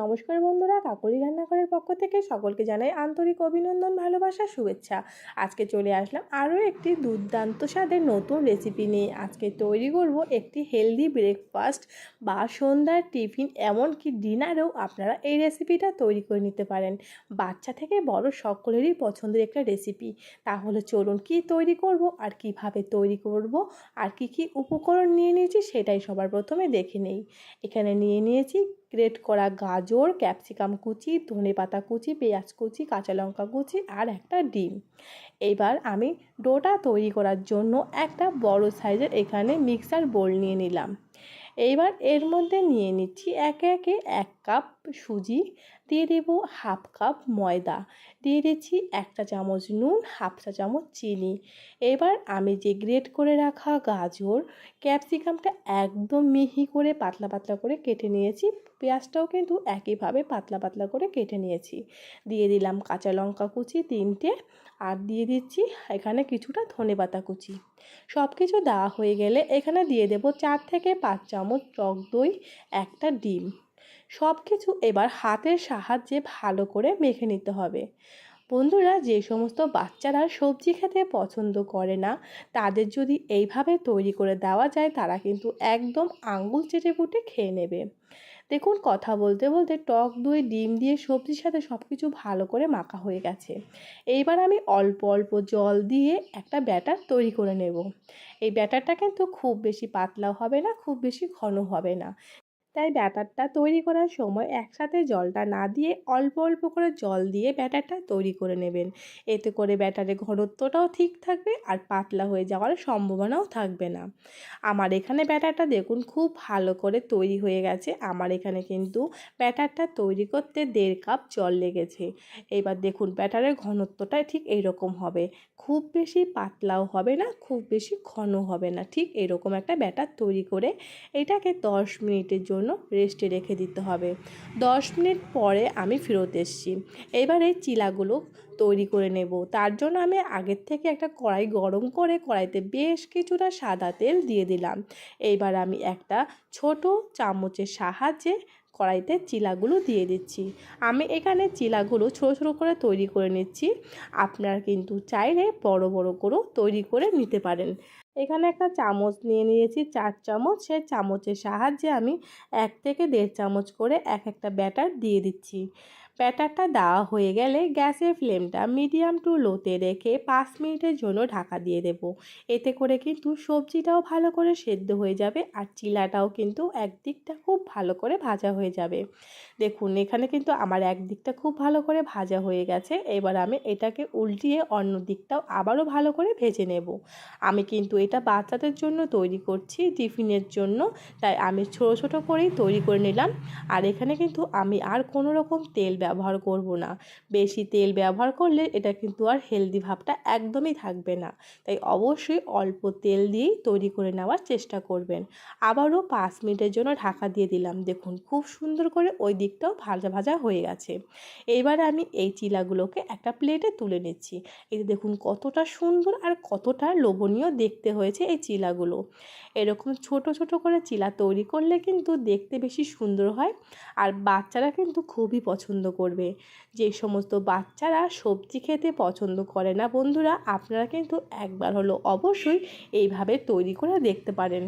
নমস্কার বন্ধুরা, কাকলি রান্নাঘরের পক্ষ থেকে সকলকে জানাই আন্তরিক অভিনন্দন, ভালোবাসা, শুভেচ্ছা। আজকে চলে আসলাম আরও একটি দুর্দান্ত স্বাদের নতুন রেসিপি নিয়ে। আজকে তৈরি করব একটি হেলদি ব্রেকফাস্ট বা সন্ধ্যার টিফিন এমনকি ডিনারেও আপনারা এই রেসিপিটা তৈরি করে নিতে পারেন। বাচ্চা থেকে বড় সকলেরই পছন্দের একটা রেসিপি তাহলে চলুন কি তৈরি করব আর কীভাবে তৈরি করব আর কি কি উপকরণ নিয়ে নিয়েছি সেটাই সবার প্রথমে দেখে নেই। এখানে নিয়ে নিয়েছি গ্রেট করা গাজর ক্যাপসিকাম কুচি, ধনে পাতা কুচি, পেঁয়াজ কুচি, কাঁচা লঙ্কা কুচি আর একটা ডিম। এবার আমি ডোটা তৈরি করার জন্য একটা বড় সাইজের এখানে মিক্সার বোল নিয়ে নিলাম। এইবার এর মধ্যে নিয়ে নিচ্ছি একে একে এক কাপ সুজি, দিয়ে দেবো হাফ কাপ ময়দা, দিয়ে দিচ্ছি একটা চামচ নুন, হাফ চা চামচ চিনি। এবার আমি যে গ্রেট করে রাখা গাজর, ক্যাপসিকামটা একদম মিহি করে পাতলা পাতলা করে কেটে নিয়েছি, পেঁয়াজটাও কিন্তু একইভাবে পাতলা পাতলা করে কেটে নিয়েছি। দিয়ে দিলাম কাঁচা লঙ্কা কুচি তিনটে, আর দিয়ে দিচ্ছি এখানে কিছুটা ধনে পাতা কুচি। সব কিছু দেওয়া হয়ে গেলে এখানে দিয়ে দেব চার থেকে পাঁচ চামচ টক দই, একটা ডিম। সব কিছু এবার হাতের সাহায্যে ভালো করে মেখে নিতে হবে। বন্ধুরা, যে সমস্ত বাচ্চারা সবজি খেতে পছন্দ করে না, তাদের যদি এইভাবে তৈরি করে দেওয়া যায়, তারা কিন্তু একদম আঙ্গুল চেটে পুটে খেয়ে নেবে। দেখুন, কথা বলতে বলতে টক দই, ডিম দিয়ে সবজির সাথে সব কিছু ভালো করে মাখা হয়ে গেছে। এইবার আমি অল্প অল্প জল দিয়ে একটা ব্যাটার তৈরি করে নেব। এই ব্যাটারটা কিন্তু খুব বেশি পাতলাও হবে না, খুব বেশি ঘন হবে না। তাই ব্যাটারটা তৈরি করার সময় একসাথে জলটা না দিয়ে অল্প অল্প করে জল দিয়ে ব্যাটারটা তৈরি করে নেবেন। এতে করে ব্যাটারের ঘনত্বটাও ঠিক থাকবে আর পাতলা হয়ে যাওয়ার সম্ভাবনাও থাকবে না। আমার এখানে ব্যাটারটা দেখুন খুব ভালো করে তৈরি হয়ে গেছে। আমার এখানে কিন্তু ব্যাটারটা তৈরি করতে দেড় কাপ জল লেগেছে। এবার দেখুন ব্যাটারের ঘনত্বটা ঠিক এইরকম হবে। খুব বেশি পাতলাও হবে না, খুব বেশি ঘন হবে না। ঠিক এরকম একটা ব্যাটার তৈরি করে এটাকে দশ মিনিটের জন্য রেস্টে রেখে দিতে হবে। দশ মিনিট পরে আমি ফেরত এসেছি। এবার এই চিলাগুলো তৈরি করে নেব। তার জন্য আমি আগের থেকে একটা কড়াই গরম করে কড়াইতে বেশ কিছুটা সাদা তেল দিয়ে দিলাম। এইবার আমি একটা ছোট চামচের সাহায্যে কড়াইতে চিলাগুলো দিয়ে দিচ্ছি। আমি এখানে চিলাগুলো ছোটো ছোটো করে তৈরি করে নিচ্ছি। আপনারা কিন্তু চাইলে বড় বড় করেও তৈরি করে নিতে পারেন। এখানে একটা চামচ নিয়ে নিয়েছি, চার চামচ। সেই চামচের সাহায্যে আমি এক থেকে দেড় চামচ করে এক একটা ব্যাটার দিয়ে দিচ্ছি। ব্যাটারটা দেওয়া হয়ে গেলে গ্যাসের ফ্লেমটা মিডিয়াম টু লোতে রেখে পাঁচ মিনিটের জন্য ঢাকা দিয়ে দেব। এতে করে কিন্তু সবজিটাও ভালো করে সেদ্ধ হয়ে যাবে আর চিলাটাও কিন্তু একদিকটা খুব ভালো করে ভাজা হয়ে যাবে। দেখুন, এখানে কিন্তু আমার একদিকটা খুব ভালো করে ভাজা হয়ে গেছে। এবার আমি এটাকে উল্টিয়ে অন্য দিকটাও আবারও ভালো করে ভেজে নেব। আমি কিন্তু এটা বাচ্চাদের জন্য তৈরি করছি টিফিনের জন্য, তাই আমি ছোটো ছোটো করেই তৈরি করে নিলাম। আর এখানে কিন্তু আমি আর কোনো রকম তেল ব্যবহার করব না। বেশি তেল ব্যবহার করলে এটা কিন্তু আর হেলদি ভাবটা একদমই থাকবে না। তাই অবশ্যই অল্প তেল দিয়েই তৈরি করে নেওয়ার চেষ্টা করবেন। আবারও পাঁচ মিনিটের জন্য ঢাকা দিয়ে দিলাম। দেখুন খুব সুন্দর করে ওই দিকটাও ভাজা ভাজা হয়ে গেছে। এবার আমি এই চিলাগুলোকে একটা প্লেটে তুলে নিচ্ছি। এই দেখুন কতটা সুন্দর আর কতটা লোভনীয় দেখতে হয়েছে এই চিলাগুলো। এরকম ছোট ছোট করে চিলা তৈরি করলে কিন্তু দেখতে বেশি সুন্দর হয়। আর বাচ্চারা কিন্তু খুবই পছন্দ করবে। যে সমস্ত বাচ্চারা সবজি খেতে পছন্দ করে না বন্ধুরা, আপনারা কিন্তু একবার হলো অবশ্যই এইভাবে তৈরি করে দেখতে পারেন।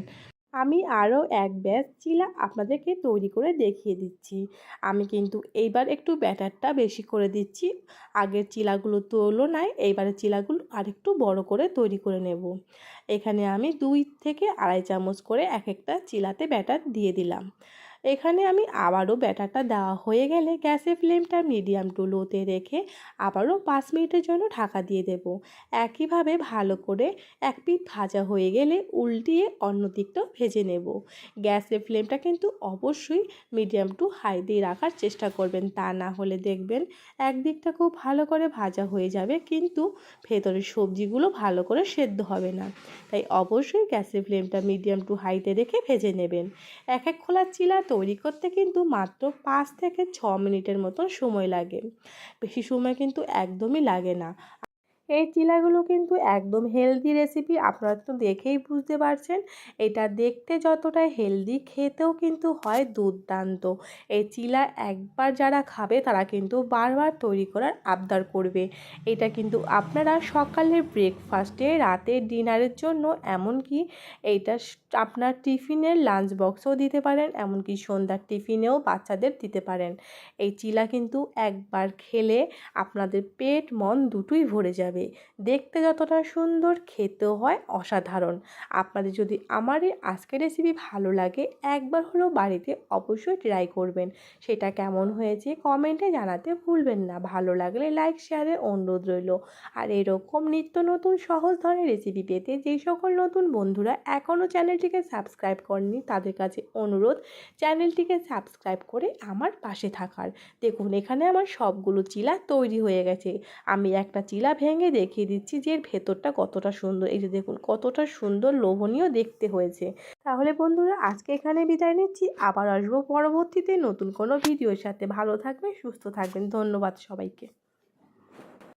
আমি আরও এক ব্যাচ চিলা আপনাদেরকে তৈরি করে দেখিয়ে দিচ্ছি। আমি কিন্তু এইবার একটু ব্যাটারটা বেশি করে দিচ্ছি। আগের চিলাগুলোর তুলনায় এইবারের চিলাগুলো আরেকটু বড় করে তৈরি করে নেব। এখানে আমি দুই থেকে আড়াই চামচ করে এক একটা চিলাতে ব্যাটার দিয়ে দিলাম। এখানে আমি আবারও ব্যাটারটা দেওয়া হয়ে গেলে গ্যাসের ফ্লেমটা মিডিয়াম টু লোতে রেখে আবারও পাঁচ মিনিটের জন্য ঢাকা দিয়ে দেব। একইভাবে ভালো করে এক পিঠ ভাজা হয়ে গেলে উল্টিয়ে অন্য দিকটাও ভেজে নেব। গ্যাসের ফ্লেমটা কিন্তু অবশ্যই মিডিয়াম টু হাই দিয়ে রাখার চেষ্টা করবেন, তা না হলে দেখবেন একদিকটা খুব ভালো করে ভাজা হয়ে যাবে, কিন্তু ভেতরের সবজিগুলো ভালো করে সেদ্ধ হবে না। তাই অবশ্যই গ্যাসের ফ্লেমটা মিডিয়াম টু হাইতে রেখে ভেজে নেবেন। এক এক খোলা চিলা তৈরি করতে কিন্তু মাত্র পাঁচ থেকে ছ মিনিটের মতন সময় লাগে। বেশি সময় কিন্তু একদমই লাগে না। এই চিলাগুলো কিন্তু একদম হেলদি রেসিপি আপনারা তো দেখেই বুঝতে পারছেন। এটা দেখতে যতটা হেলদি খেতেও কিন্তু হয় দুর্দান্ত। এই চিলা একবার যারা খাবে, তারা কিন্তু বারবার তৈরি করার আবদার করবে। এটা কিন্তু আপনারা সকালের ব্রেকফাস্টে রাতে ডিনারের জন্য, এমনকি এইটা আপনার টিফিনের লাঞ্চ বক্সও দিতে পারেন, এমনকি সন্ধ্যার টিফিনেও বাচ্চাদের দিতে পারেন। এই চিলা কিন্তু একবার খেলে আপনাদের পেট মন দুটোই ভরে যাবে। দেখতে যতটা সুন্দর, খেতেও হয় অসাধারণ। আপনাদের যদি আমার এই আজকের রেসিপি ভালো লাগে, একবার হলেও বাড়িতে অবশ্যই ট্রাই করবেন। সেটা কেমন হয়েছে কমেন্টে জানাতে ভুলবেন না। ভালো লাগলে লাইক শেয়ারের অনুরোধ রইল। আর এরকম নিত্য নতুন সহজ ধরনের রেসিপি পেতে যেই সকল নতুন বন্ধুরা এখনও চ্যানেলটিকে সাবস্ক্রাইব করেনি তাদের কাছে অনুরোধ চ্যানেলটিকে সাবস্ক্রাইব করে আমার পাশে থাকার। দেখুন, এখানে আমার সবগুলো চিলা তৈরি হয়ে গেছে। আমি একটা চিলা ভেঙে দেখিয়ে দিচ্ছি যে এর ভেতরটা কতটা সুন্দর। এই যে দেখুন, কতটা সুন্দর লোভনীয় দেখতে হয়েছে। তাহলে বন্ধুরা, আজকে এখানে বিদায় নিচ্ছি। আবার আসব পরবর্তীতে নতুন কোনো ভিডিওর সাথে। ভালো থাকবেন, সুস্থ থাকবেন। ধন্যবাদ সবাইকে।